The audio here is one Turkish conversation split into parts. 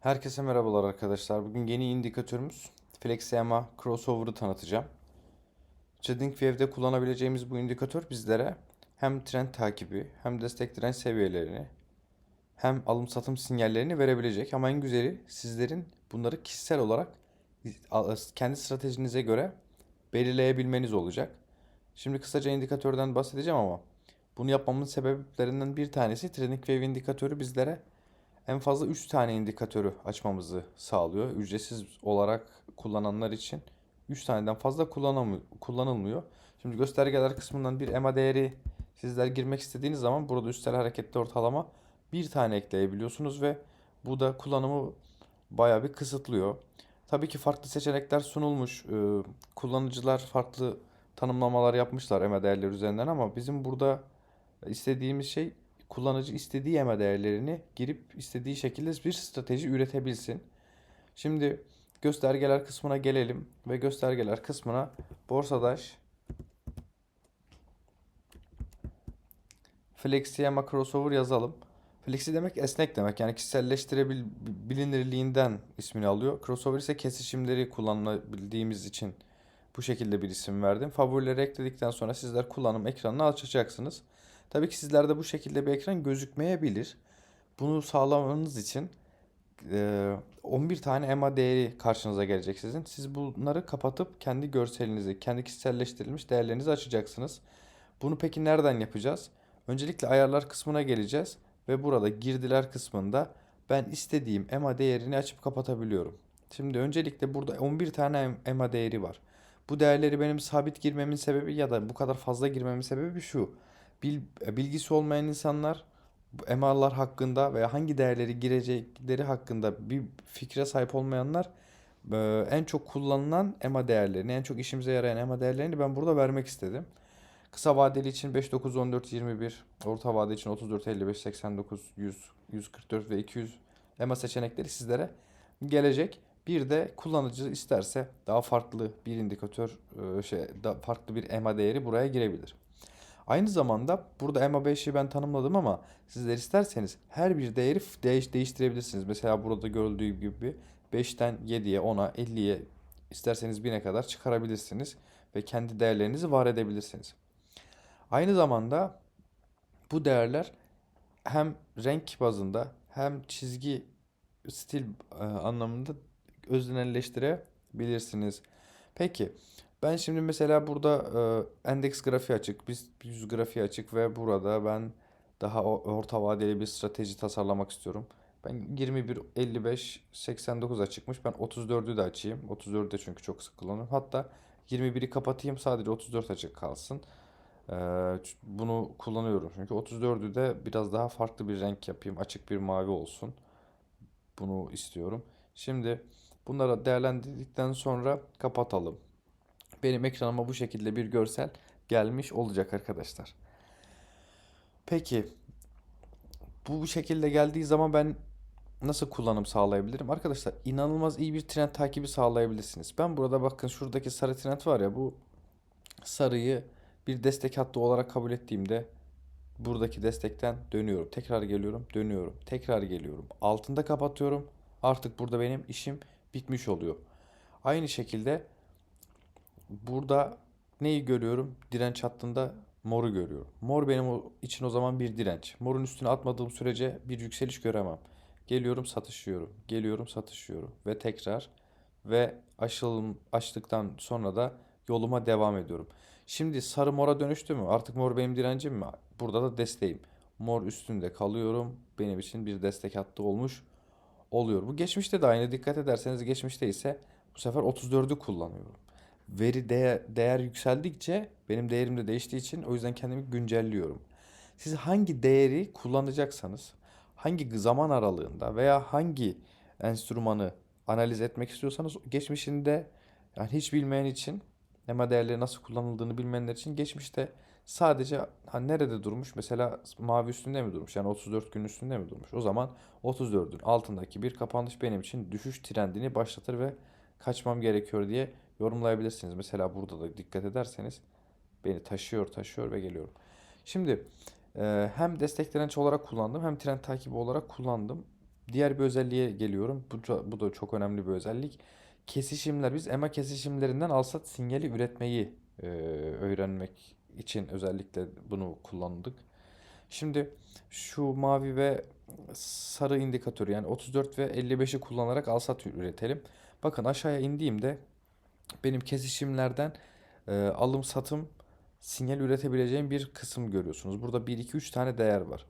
Herkese merhabalar arkadaşlar. Bugün yeni indikatörümüz FlexEMA Crossover'ı tanıtacağım. TradingView'de kullanabileceğimiz bu indikatör bizlere hem trend takibi hem destek direnç seviyelerini hem alım satım sinyallerini verebilecek. Ama en güzeli sizlerin bunları kişisel olarak kendi stratejinize göre belirleyebilmeniz olacak. Şimdi kısaca indikatörden bahsedeceğim ama bunu yapmamın sebeplerinden bir tanesi TradingView indikatörü bizlere en fazla 3 tane indikatörü açmamızı sağlıyor. Ücretsiz olarak kullananlar için 3 taneden fazla kullanılmıyor. Şimdi göstergeler kısmından bir EMA değeri sizler girmek istediğiniz zaman burada üstel hareketli ortalama bir tane ekleyebiliyorsunuz ve bu da kullanımı bayağı bir kısıtlıyor. Tabii ki farklı seçenekler sunulmuş. Ee, kullanıcılar farklı tanımlamalar yapmışlar EMA değerleri üzerinden ama bizim burada istediğimiz şey kullanıcı istediği EMA değerlerini girip istediği şekilde bir strateji üretebilsin. Şimdi göstergeler kısmına gelelim ve göstergeler kısmına Borsadaş Flexi EMA crossover yazalım. Flexi demek esnek demek. Yani kişiselleştirebilinirliğinden ismini alıyor. Crossover ise kesişimleri kullanabildiğimiz için bu şekilde bir isim verdim. Favorileri ekledikten sonra sizler kullanım ekranını açacaksınız. Tabii ki sizlerde bu şekilde bir ekran gözükmeyebilir. Bunu sağlamanız için 11 tane EMA değeri karşınıza gelecek sizin. Siz bunları kapatıp kendi görselinizi, kendi kişiselleştirilmiş değerlerinizi açacaksınız. Bunu peki nereden yapacağız? Öncelikle ayarlar kısmına geleceğiz ve burada girdiler kısmında ben istediğim EMA değerini açıp kapatabiliyorum. Şimdi öncelikle burada 11 tane EMA değeri var. Bu değerleri benim sabit girmemin sebebi ya da bu kadar fazla girmemin sebebi şu bil, bilgisi olmayan insanlar MR'lar hakkında veya hangi değerleri girecekleri hakkında bir fikre sahip olmayanlar e, en çok kullanılan EMA değerlerini, en çok işimize yarayan EMA değerlerini ben burada vermek istedim. Kısa vadeli için 5, 9, 14, 21, orta vade için 34, 55, 89, 100, 144 ve 200 EMA seçenekleri sizlere gelecek. Bir de kullanıcı isterse daha farklı bir indikatör, e, şey, daha farklı bir EMA değeri buraya girebilir. Aynı zamanda burada EMA5'i ben tanımladım ama sizler isterseniz her bir değeri değiş değiştirebilirsiniz. Mesela burada görüldüğü gibi 5'ten 7'ye, 10'a, 50'ye isterseniz 1000'e kadar çıkarabilirsiniz ve kendi değerlerinizi var edebilirsiniz. Aynı zamanda bu değerler hem renk bazında hem çizgi stil e, anlamında öznelleştirebilirsiniz. Peki ben şimdi mesela burada e, endeks grafiği açık, biz yüz grafiği açık ve burada ben daha orta vadeli bir strateji tasarlamak istiyorum. Ben 21, 55, 89 açıkmış. Ben 34'ü de açayım. 34'ü de çünkü çok sık kullanıyorum. Hatta 21'i kapatayım sadece 34 açık kalsın. Bunu kullanıyorum çünkü 34'ü de biraz daha farklı bir renk yapayım. Açık bir mavi olsun. Bunu istiyorum. Şimdi bunları değerlendirdikten sonra kapatalım benim ekranıma bu şekilde bir görsel gelmiş olacak arkadaşlar. Peki bu şekilde geldiği zaman ben nasıl kullanım sağlayabilirim? Arkadaşlar inanılmaz iyi bir trend takibi sağlayabilirsiniz. Ben burada bakın şuradaki sarı trend var ya bu sarıyı bir destek hattı olarak kabul ettiğimde buradaki destekten dönüyorum. Tekrar geliyorum, dönüyorum. Tekrar geliyorum. Altında kapatıyorum. Artık burada benim işim bitmiş oluyor. Aynı şekilde burada neyi görüyorum? Direnç hattında moru görüyorum. Mor benim için o zaman bir direnç. Morun üstüne atmadığım sürece bir yükseliş göremem. Geliyorum satışıyorum. Geliyorum satışıyorum. Ve tekrar ve aşılım açtıktan sonra da yoluma devam ediyorum. Şimdi sarı mora dönüştü mü? Artık mor benim direncim mi? Burada da desteğim. Mor üstünde kalıyorum. Benim için bir destek hattı olmuş oluyor. Bu geçmişte de aynı. Dikkat ederseniz geçmişte ise bu sefer 34'ü kullanıyorum veri değer, değer yükseldikçe benim değerim de değiştiği için o yüzden kendimi güncelliyorum. Siz hangi değeri kullanacaksanız, hangi zaman aralığında veya hangi enstrümanı analiz etmek istiyorsanız geçmişinde yani hiç bilmeyen için EMA değerleri nasıl kullanıldığını bilmeyenler için geçmişte sadece ha, nerede durmuş? Mesela mavi üstünde mi durmuş? Yani 34 gün üstünde mi durmuş? O zaman 34'ün altındaki bir kapanış benim için düşüş trendini başlatır ve kaçmam gerekiyor diye yorumlayabilirsiniz. Mesela burada da dikkat ederseniz beni taşıyor taşıyor ve geliyorum. Şimdi e, hem destek direnç olarak kullandım hem trend takibi olarak kullandım. Diğer bir özelliğe geliyorum. Bu, bu da çok önemli bir özellik. Kesişimler biz EMA kesişimlerinden alsat sinyali üretmeyi e, öğrenmek için özellikle bunu kullandık. Şimdi şu mavi ve sarı indikatörü yani 34 ve 55'i kullanarak alsat üretelim. Bakın aşağıya indiğimde benim kesişimlerden e, alım satım sinyal üretebileceğim bir kısım görüyorsunuz. Burada 1 2 3 tane değer var.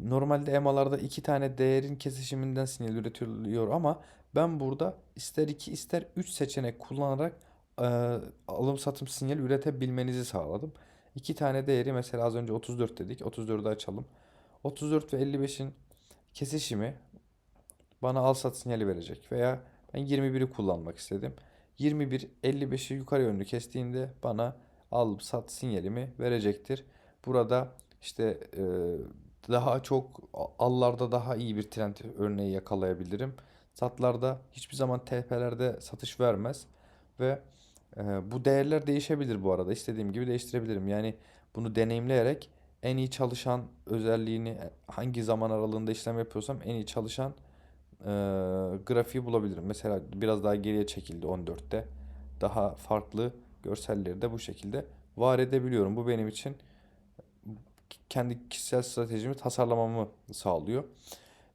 Normalde EMA'larda iki tane değerin kesişiminden sinyal üretiliyor ama ben burada ister 2 ister 3 seçenek kullanarak e, alım satım sinyal üretebilmenizi sağladım. İki tane değeri mesela az önce 34 dedik. 34'ü açalım. 34 ve 55'in kesişimi bana al sat sinyali verecek. Veya ben 21'i kullanmak istedim. 21 55'i yukarı yönlü kestiğinde bana al sat sinyalimi verecektir. Burada işte e, daha çok allarda daha iyi bir trend örneği yakalayabilirim. Satlarda hiçbir zaman TP'lerde satış vermez ve e, bu değerler değişebilir bu arada. İstediğim gibi değiştirebilirim. Yani bunu deneyimleyerek en iyi çalışan özelliğini hangi zaman aralığında işlem yapıyorsam en iyi çalışan e, grafiği bulabilirim. Mesela biraz daha geriye çekildi 14'te. Daha farklı görselleri de bu şekilde var edebiliyorum. Bu benim için kendi kişisel stratejimi tasarlamamı sağlıyor.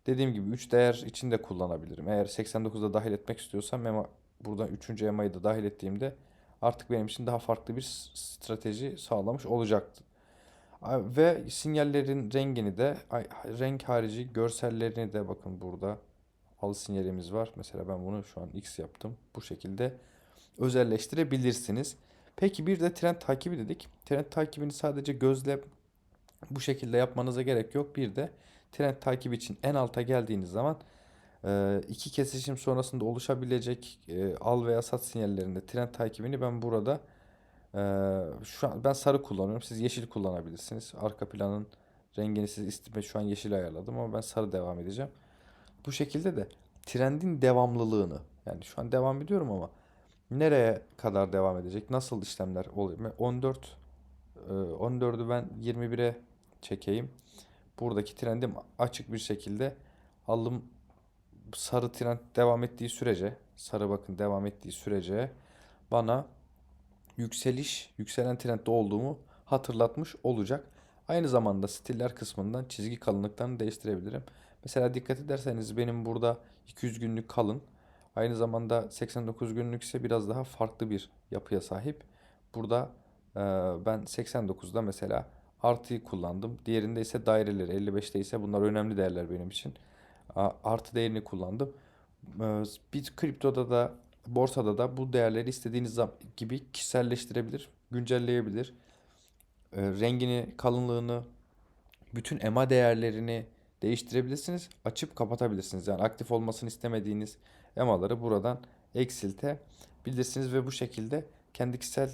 Dediğim gibi 3 değer için de kullanabilirim. Eğer 89'da dahil etmek istiyorsam EMA, buradan 3. EMA'yı da dahil ettiğimde artık benim için daha farklı bir strateji sağlamış olacaktı. Ve sinyallerin rengini de renk harici görsellerini de bakın burada al sinyalimiz var. Mesela ben bunu şu an X yaptım. Bu şekilde özelleştirebilirsiniz. Peki bir de trend takibi dedik. Trend takibini sadece gözle bu şekilde yapmanıza gerek yok. Bir de trend takibi için en alta geldiğiniz zaman e, iki kesişim sonrasında oluşabilecek e, al veya sat sinyallerinde trend takibini ben burada e, şu an ben sarı kullanıyorum. Siz yeşil kullanabilirsiniz. Arka planın rengini siz istime şu an yeşil ayarladım ama ben sarı devam edeceğim. Bu şekilde de trendin devamlılığını yani şu an devam ediyorum ama nereye kadar devam edecek? Nasıl işlemler oluyor? 14 14'ü ben 21'e çekeyim. Buradaki trendim açık bir şekilde alım sarı trend devam ettiği sürece sarı bakın devam ettiği sürece bana yükseliş yükselen trendde olduğumu hatırlatmış olacak. Aynı zamanda stiller kısmından çizgi kalınlıklarını değiştirebilirim. Mesela dikkat ederseniz benim burada 200 günlük kalın. Aynı zamanda 89 günlük ise biraz daha farklı bir yapıya sahip. Burada ben 89'da mesela artıyı kullandım. Diğerinde ise daireleri 55'te ise bunlar önemli değerler benim için. Artı değerini kullandım. E, bir kriptoda da borsada da bu değerleri istediğiniz gibi kişiselleştirebilir, güncelleyebilir. E, rengini, kalınlığını, bütün EMA değerlerini değiştirebilirsiniz. Açıp kapatabilirsiniz. Yani aktif olmasını istemediğiniz EMA'ları buradan eksiltebilirsiniz ve bu şekilde kendi kişisel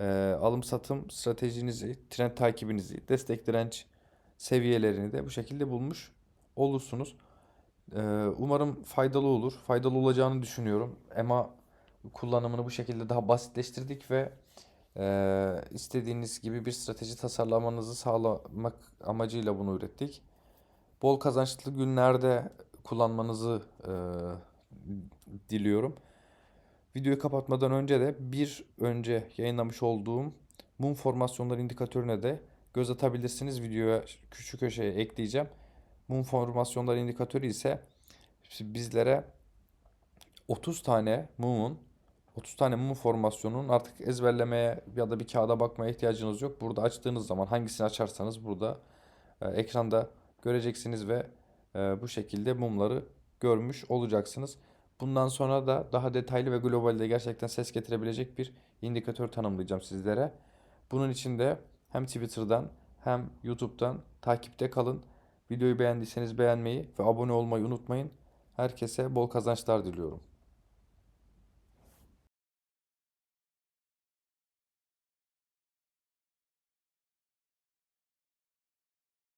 e, alım satım stratejinizi, trend takibinizi, destek direnç seviyelerini de bu şekilde bulmuş olursunuz. E, umarım faydalı olur. Faydalı olacağını düşünüyorum. EMA kullanımını bu şekilde daha basitleştirdik ve e, istediğiniz gibi bir strateji tasarlamanızı sağlamak amacıyla bunu ürettik. Bol kazançlı günlerde kullanmanızı e, diliyorum. Videoyu kapatmadan önce de bir önce yayınlamış olduğum mum formasyonları indikatörüne de göz atabilirsiniz. Videoya küçük köşeye ekleyeceğim. Mum formasyonları indikatörü ise bizlere 30 tane mumun 30 tane mum formasyonun artık ezberlemeye ya da bir kağıda bakmaya ihtiyacınız yok. Burada açtığınız zaman hangisini açarsanız burada e, ekranda göreceksiniz ve e, bu şekilde mumları görmüş olacaksınız. Bundan sonra da daha detaylı ve globalde gerçekten ses getirebilecek bir indikatör tanımlayacağım sizlere. Bunun için de hem Twitter'dan hem YouTube'dan takipte kalın. Videoyu beğendiyseniz beğenmeyi ve abone olmayı unutmayın. Herkese bol kazançlar diliyorum.